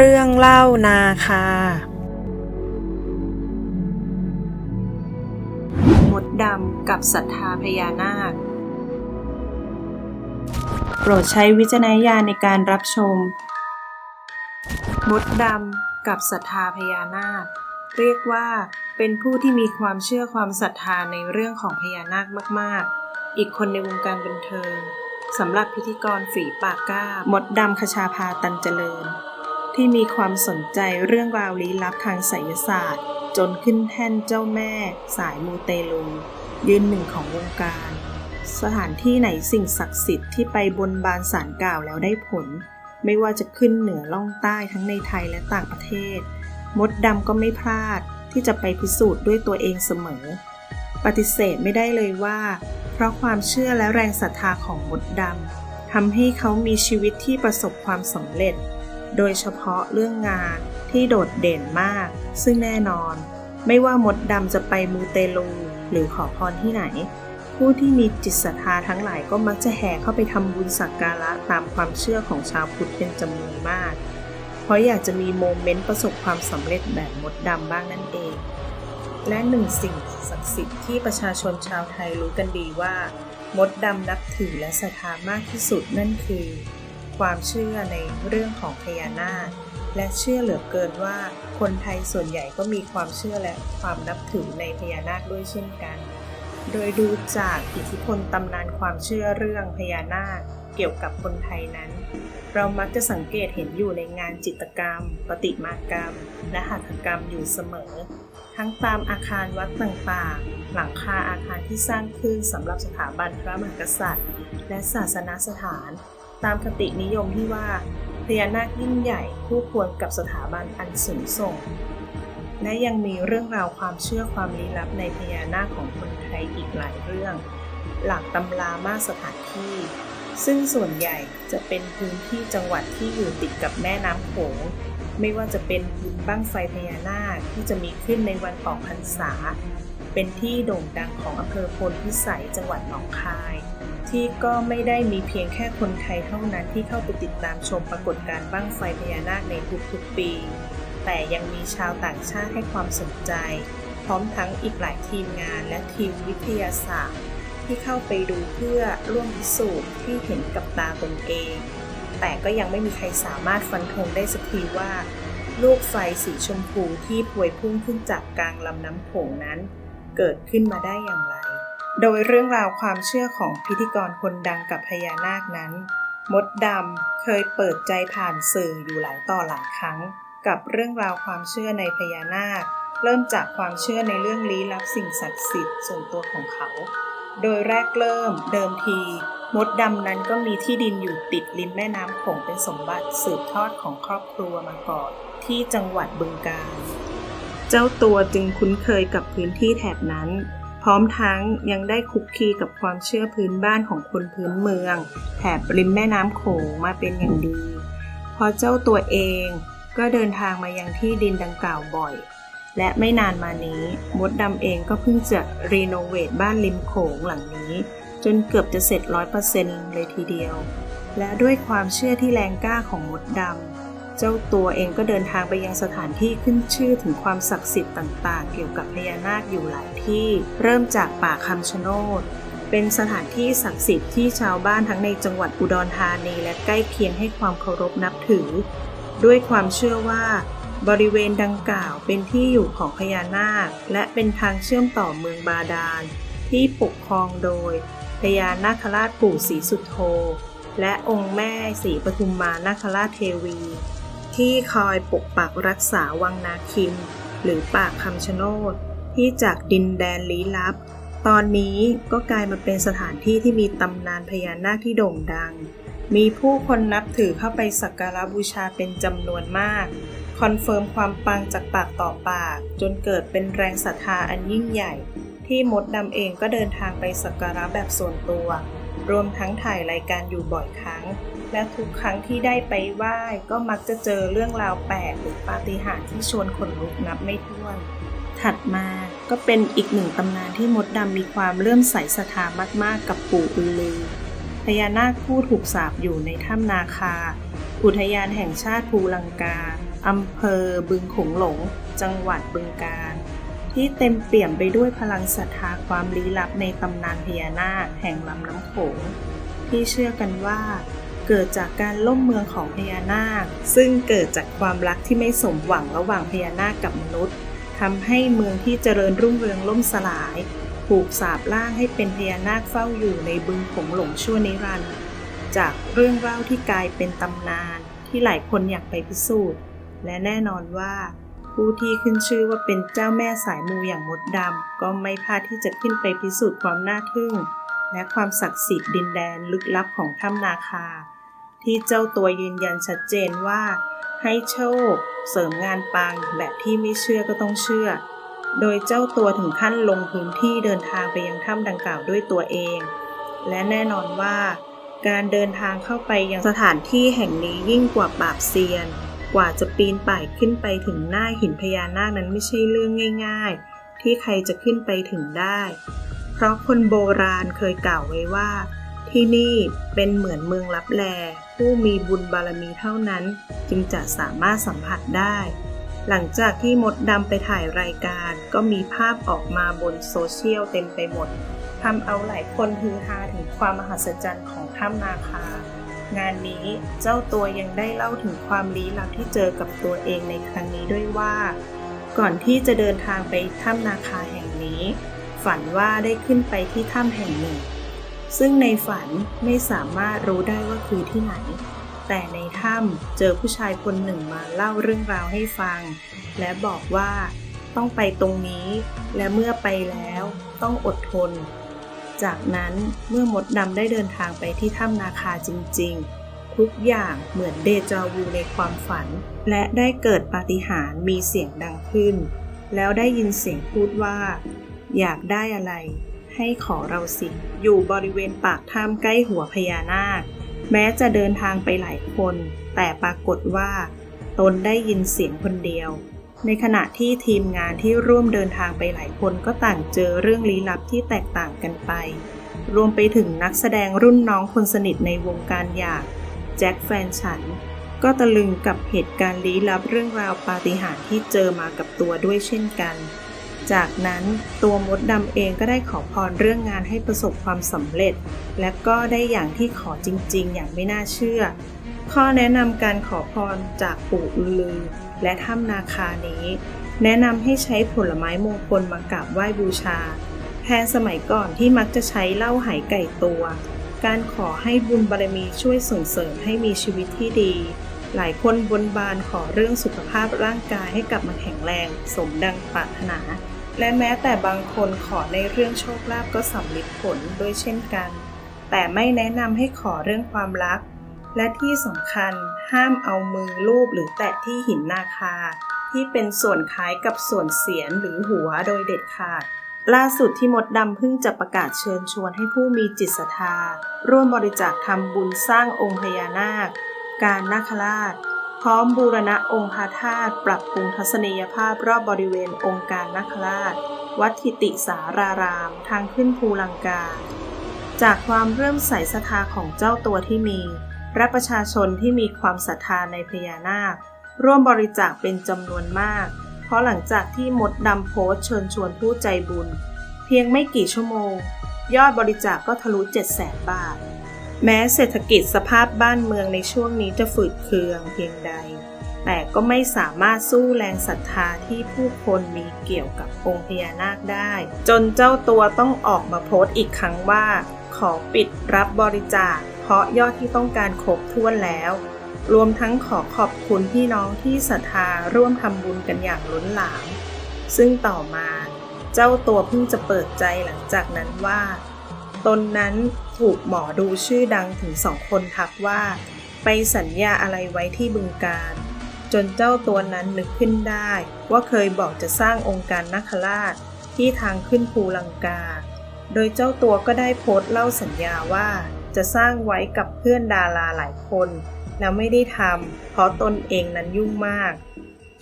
เรื่องเล่านาคา มดดำกับศรัทธาพญานาค โปรดใช้วิจารณญาณในการรับชม มดดำกับศรัทธาพญานาค เรียกว่าเป็นผู้ที่มีความเชื่อความศรัทธาในเรื่องของพญานาคมาก ๆ อีกคนในวงการบันเทิงสำหรับพิธีกรฝีปากกล้ามดดำคชาพาตันเจริญ ที่มีความสนใจเรื่องราวลี้ลับทางไสยศาสตร์ จนขึ้นแท่นเจ้าแม่ สายมูเตลู ยืนหนึ่งของวงการ สถานที่ไหนสิ่งศักดิ์สิทธิ์ที่ไปบนบานสารกล่าวแล้วได้ผล ไม่ว่าจะขึ้นเหนือล่องใต้ทั้งในไทยและต่างประเทศ มดดำก็ไม่พลาดที่จะไปพิสูจน์ด้วยตัวเองเสมอ ปฏิเสธไม่ได้เลยว่า เพราะความเชื่อและแรงศรัทธาของมดดำทำให้เขามีชีวิตที่ประสบความสำเร็จ โดยเฉพาะเรื่องงานที่โดดเด่นมาก ซึ่งแน่นอน ไม่ว่ามดดำจะไปมูเตลูหรือขอพรที่ไหน ผู้ที่มีจิตศรัทธาทั้งหลายก็มักจะแห่เข้าไปทำบุญสักการะตามความเชื่อของชาวพุทธเป็นจำนวนมาก เพราะอยากจะมีโมเมนต์ประสบความสำเร็จแบบมดดำบ้างนั่นเอง และหนึ่งสิ่งศักดิ์สิทธิ์ที่ประชาชนชาวไทยรู้กันดีว่า มดดำนับถือและศรัทธามากที่สุดนั่นคือ ความเชื่อในเรื่องของพญานาค และเชื่อเหลือเกินว่าคนไทยส่วนใหญ่ก็มีความเชื่อและความนับถือในพญานาคด้วยเช่นกัน โดยดูจากอิทธิพลตำนานความเชื่อเรื่องพญานาคเกี่ยวกับคนไทยนั้น เรามักจะสังเกตเห็นอยู่ในงานจิตรกรรมประติมากรรม และหัตถกรรมอยู่เสมอ ทั้งตามอาคารวัดต่างๆ หลังคาอาคารที่สร้างขึ้นสำหรับสถาบันพระมหากษัตริย์ และศาสนาสถาน ตามคตินิยมที่ว่าพญานาคยิ่งใหญ่คู่ควรกับสถาบันอันสูงส่ง และยังมีเรื่องราวความเชื่อความลี้ลับในพญานาคของคนไทยอีกหลายเรื่อง หลักตำรามาสถานที่ ซึ่งส่วนใหญ่จะเป็นพื้นที่จังหวัดที่อยู่ติดกับแม่น้ำโขงไม่ว่าจะเป็นบุญบั้งไฟพญานาคที่จะมีขึ้นในวันออกพรรษา เป็นที่โด่งดังของอำเภอพลพิสัยจังหวัดหนองคาย ที่ก็ไม่ได้มีเพียงแค่คนไทยเท่านั้นที่เข้าไปติดตามชมปรากฏการณ์บั้งไฟพญานาคในทุกๆปี แต่ยังมีชาวต่างชาติให้ความสนใจ พร้อมทั้งอีกหลายทีมงานและทีมวิทยาศาสตร์ ที่เข้าไปดูเพื่อร่วมพิสูจน์ที่เห็นกับตาตนเอง แต่ก็ยังไม่มีใครสามารถฟันธงได้สักทีว่า ลูกไฟสีชมพูที่พวยพุ่งขึ้นจากกลางลำน้ำโขงนั้น เกิดขึ้นมาได้อย่างไร โดยเรื่องราวความเชื่อของพิธีกรคนดังกับพญานาคนั้น มดดำเคยเปิดใจผ่านสื่ออยู่หลายต่อหลายครั้ง กับเรื่องราวความเชื่อในพญานาค เริ่มจากความเชื่อในเรื่องลี้ลับสิ่งศักดิ์สิทธิ์ส่วนตัวของเขา โดยแรกเริ่มเดิมที มดดำนั้นก็มีที่ดินอยู่ติดริมแม่น้ำโขงเป็นสมบัติสืบทอดของครอบครัวมาก่อนที่จังหวัดบึงกาฬเจ้าตัวจึงคุ้นเคยกับพื้นที่แถบนั้น ร้อมทั้งยังได้คุกคีกับความเชื่อพื้นบ้านของคนพื้นเมือง แถบริมแม่น้ำโขงมาเป็นอย่างดี พอเจ้าตัวเองก็เดินทางมายังที่ดินดังกล่าวบ่อย และไม่นานมานี้มดดำเองก็เพิ่งจะรีโนเวทบ้านริมโขงหลังนี้ จนเกือบจะเสร็จร้อยเปอร์เซ็นต์เลยทีเดียว และด้วยความเชื่อที่แรงกล้าของมดดำ เจ้าตัวเองก็เดินทางไปยังสถานที่ขึ้นชื่อถึงความศักดิ์สิทธิ์ต่าง ๆ เกี่ยวกับพญานาคอยู่หลายที่ เริ่มจากป่าคำชะโนดเป็นสถานที่ศักดิ์สิทธิ์ที่ชาวบ้านทั้งในจังหวัดอุดรธานีและใกล้เคียงให้ความเคารพนับถือ ด้วยความเชื่อว่า บริเวณดังกล่าวเป็นที่อยู่ของพญานาค และเป็นทางเชื่อมต่อเมืองบาดาล ที่ปกครองโดยพญานาคราชปู่ศรีสุโธและองค์แม่ศรีปทุมมานาคราชเทวี ที่คอยปกปักรักษาวังนาคิน หรือปากคำชะโนดที่จากดินแดนลี้ลับ ตอนนี้ก็กลายมาเป็นสถานที่ที่มีตำนานพญานาคที่โด่งดัง มีผู้คนนับถือเข้าไปสักการะบูชาเป็นจำนวนมาก คอนเฟิร์มความปังจากปากต่อปาก จนเกิดเป็นแรงศรัทธาอันยิ่งใหญ่ ที่มดดำเองก็เดินทางไปสักการะแบบส่วนตัว รวมทั้งถ่ายรายการอยู่บ่อยครั้ง และทุกครั้งที่ได้ไปไหว้ก็มักจะเจอเรื่องราวแปลกหรือปาฏิหาริย์ที่ชวนขนลุกนับไม่ถ้วน ถัดมาก็เป็นอีกหนึ่งตำนานที่มดดำมีความเลื่อมใสศรัทธามากๆ กับปู่อือลือพญานาคผู้ถูกสาปอยู่ในถ้ำนาคา อุทยานแห่งชาติภูลังกาอำเภอบึงโขงหลง จังหวัดบึงกาฬที่เต็มเปี่ยมไปด้วยพลังศรัทธาความลี้ลับในตำนานพญานาคแห่งลำน้ำโขงที่เชื่อกันว่า เกิดจากการล่มเมืองของพญานาค ซึ่งเกิดจากความรักที่ไม่สมหวังระหว่างพญานาคกับมนุษย์ทำให้เมืองที่เจริญรุ่งเรืองล่มสลายถูกสาปล่างให้เป็นพญานาคเฝ้าอยู่ในบึงโขงหลงชั่วนิรันดร์จากเรื่องเล่าที่กลายเป็นตำนานที่หลายคนอยากไปพิสูจน์ และแน่นอนว่า ผู้ที่ขึ้นชื่อว่าเป็นเจ้าแม่สายมูอย่างมดดำก็ไม่พลาดที่จะขึ้นไปพิสูจน์ความน่าทึ่ง และความศักดิ์สิทธิ์ดินแดนลึกลับของถ้ำนาคา ที่เจ้าตัวยืนยันชัดเจนว่า ให้โชค เสริมงานปังแบบที่ไม่เชื่อก็ต้องเชื่อ โดยเจ้าตัวถึงขั้นลงพื้นที่เดินทางไปยังถ้ำดังกล่าวด้วยตัวเอง และแน่นอนว่า การเดินทางเข้าไปยังสถานที่แห่งนี้ยิ่งกว่าปราบเซียน กว่าจะปีนป่ายขึ้นไปถึงหน้าหินพญานาคนั้นไม่ใช่เรื่องง่าย ๆ ที่ใครจะขึ้นไปถึงได้ เพราะคนโบราณเคยกล่าวไว้ว่า ที่นี่เป็นเหมือนเมืองลับแล ผู้มีบุญบารมีเท่านั้น จึงจะสามารถสัมผัสได้ หลังจากที่มดดำไปถ่ายรายการ ก็มีภาพออกมาบนโซเชียลเต็มไปหมดทำเอาหลายคนฮือฮาถึงความมหัศจรรย์ของถ้ำนาคา งานนี้เจ้าตัวยังได้เล่าถึงความลี้ลับที่เจอกับตัวเองในครั้งนี้ด้วยว่า ก่อนที่จะเดินทางไปถ้ำนาคาแห่งนี้ ฝันว่าได้ขึ้นไปที่ถ้ำแห่งหนึ่ง ซึ่งในฝันไม่สามารถรู้ได้ว่าคือที่ไหน แต่ในถ้ำเจอผู้ชายคนหนึ่งมาเล่าเรื่องราวให้ฟัง และบอกว่าต้องไปตรงนี้ และเมื่อไปแล้วต้องอดทน จากนั้นเมื่อมดดำได้เดินทางไปที่ถ้ำนาคาจริง ๆ ทุกอย่างเหมือนเดจาวูในความฝัน และได้เกิดปาฏิหาริย์มีเสียงดังขึ้น แล้วได้ยินเสียงพูดว่า อยากได้อะไร ให้ขอเราสิอยู่บริเวณปากถ้ำใกล้หัวพญานาค แม้จะเดินทางไปหลายคน แต่ปรากฏว่า ตนได้ยินเสียงคนเดียว ในขณะที่ทีมงานที่ร่วมเดินทางไปหลายคนก็ต่างเจอเรื่องลี้ลับที่แตกต่างกันไป รวมไปถึงนักแสดงรุ่นน้องคนสนิทในวงการอย่างแจ็คแฟนฉัน ก็ตะลึงกับเหตุการณ์ลี้ลับเรื่องราวปาฏิหาริย์ที่เจอมากับตัวด้วยเช่นกัน จากนั้นตัวมดดำเองก็ได้ขอพรเรื่องงานให้ประสบความสำเร็จ และก็ได้อย่างที่ขอจริงๆ อย่างไม่น่าเชื่อ ข้อแนะนำการขอพรจากปู่อือลือ และถ้ำนาคานี้ แนะนำให้ใช้ผลไม้มงคลมากราบไหว้บูชา แทนสมัยก่อนที่มักจะใช้เหล้าไหไก่ตัว การขอให้บุญบารมีช่วยส่งเสริมให้มีชีวิตที่ดีหลายคนบนบานขอเรื่องสุขภาพร่างกายให้กลับมาแข็งแรง สมดังปรารถนา และแม้แต่บางคนขอในเรื่องโชคลาภก็สำลิดผลด้วยเช่นกัน แต่ไม่แนะนำให้ขอเรื่องความรัก และที่สำคัญห้ามเอามือลูบหรือแตะที่หินนาคา ที่เป็นส่วนคล้ายกับส่วนเสียนหรือหัวโดยเด็ดขาด ล่าสุดที่มดดำเพิ่งจะประกาศเชิญชวนให้ผู้มีจิตศรัทธา ร่วมบริจาคทำบุญสร้างองค์พญานาค การนาคราช พร้อมบูรณะองค์พระธาตุปรับปรุงทัศนียภาพรอบบริเวณองค์การนาคราช วัดทิติสาราราม ทางขึ้นภูลังกา จากความเริ่มใสศรัทธาของเจ้าตัวที่มี และประชาชนที่มีความศรัทธาในพญานาค ร่วมบริจาคเป็นจำนวนมาก เพราะหลังจากที่มดดำโพสเชิญชวนผู้ใจบุญ เพียงไม่กี่ชั่วโมง ยอดบริจาคก็ทะลุ7 0 0 0 0 0 บาท แม้เศรษฐกิจสภาพบ้านเมืองในช่วงนี้จะฝืดเคืองเพียงใด แต่ก็ไม่สามารถสู้แรงศรัทธาที่ผู้คนมีเกี่ยวกับองค์พญานาคได้ จนเจ้าตัวต้องออกมาโพสต์อีกครั้งว่า ขอปิดรับบริจาค เพราะยอดที่ต้องการครบถ้วนแล้ว รวมทั้งขอขอบคุณพี่น้องที่ศรัทธาร่วมทำบุญกันอย่างล้นหลาม ซึ่งต่อมา เจ้าตัวเพิ่งจะเปิดใจหลังจากนั้นว่า ตนนั้นถูกหมอดูชื่อดังถึงสองคนทักว่า ไปสัญญาอะไรไว้ที่บึงการ จนเจ้าตัวนั้นนึกขึ้นได้ ว่าเคยบอกจะสร้างองค์การนาคราชที่ทางขึ้นภูลังกา โดยเจ้าตัวก็ได้โพสต์เล่าสัญญาว่าจะสร้างไว้กับเพื่อนดาราหลายคน แล้วไม่ได้ทำเพราะตนเองนั้นยุ่งมาก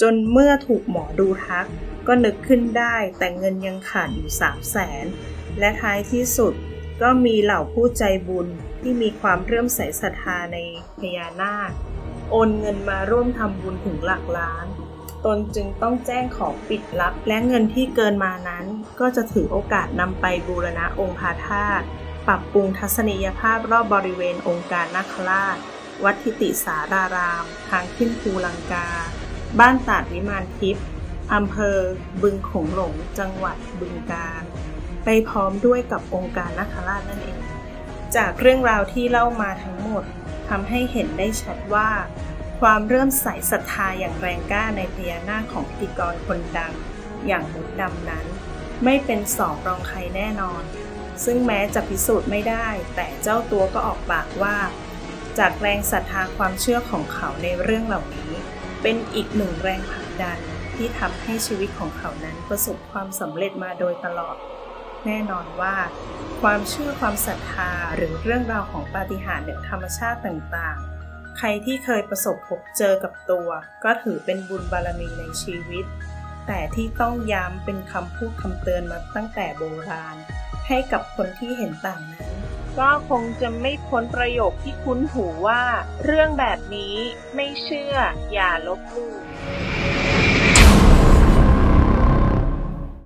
จนเมื่อถูกหมอดูทัก ก็นึกขึ้นได้แต่เงินยังขาดอยู่สามแสนและท้ายที่สุด ก็มีเหล่าผู้ใจบุญที่มีความเรื่มใสศรัทธาในพญานาค โอนเงินมาร่วมทำบุญถึงหลักล้าน ตนจึงต้องแจ้งของปิดลับ และเงินที่เกินมานั้น ก็จะถือโอกาสนำไปบูรณะองค์พระธาตุปรับปรุงทัศนียภาพรอบบริเวณองค์การนาคราช วัดทิติสาราราม ทางขึ้นภูลังกา บ้านตาดวิมานทิพย์อำเภอบึงขงหลง จังหวัดบึงกาฬ ไปพร้อมด้วยกับองค์การนาคราชนั่นเอง จากเรื่องราวที่เล่ามาทั้งหมดทำให้เห็นได้ชัดว่า ความเริ่มใส่ศรัทธาอย่างแรงกล้าในพญานาคของพิธีกรคนดัง อย่างมุดดำนั้น ไม่เป็นสองรองใครแน่นอน ซึ่งแม้จะพิสูจน์ไม่ได้ แต่เจ้าตัวก็ออกปากว่า จากแรงศรัทธาความเชื่อของเขาในเรื่องเหล่านี้ เป็นอีกหนึ่งแรงผลักดันที่ทำให้ชีวิตของเขานั้นประสบความสำเร็จมาโดยตลอด แน่นอนว่า ความเชื่อความศรัทธาหรือเรื่องราวของปาฏิหาริย์เหนือธรรมชาติต่างๆ ใครที่เคยประสบพบเจอกับตัว ก็ถือเป็นบุญบารมีในชีวิต แต่ที่ต้องย้ำเป็นคำพูดคำเตือนมาตั้งแต่โบราณ ให้กับคนที่เห็นต่างนั้นก็คงจะไม่พ้นประโยคที่คุ้นหูว่า เรื่องแบบนี้ไม่เชื่ออย่าลบหลู่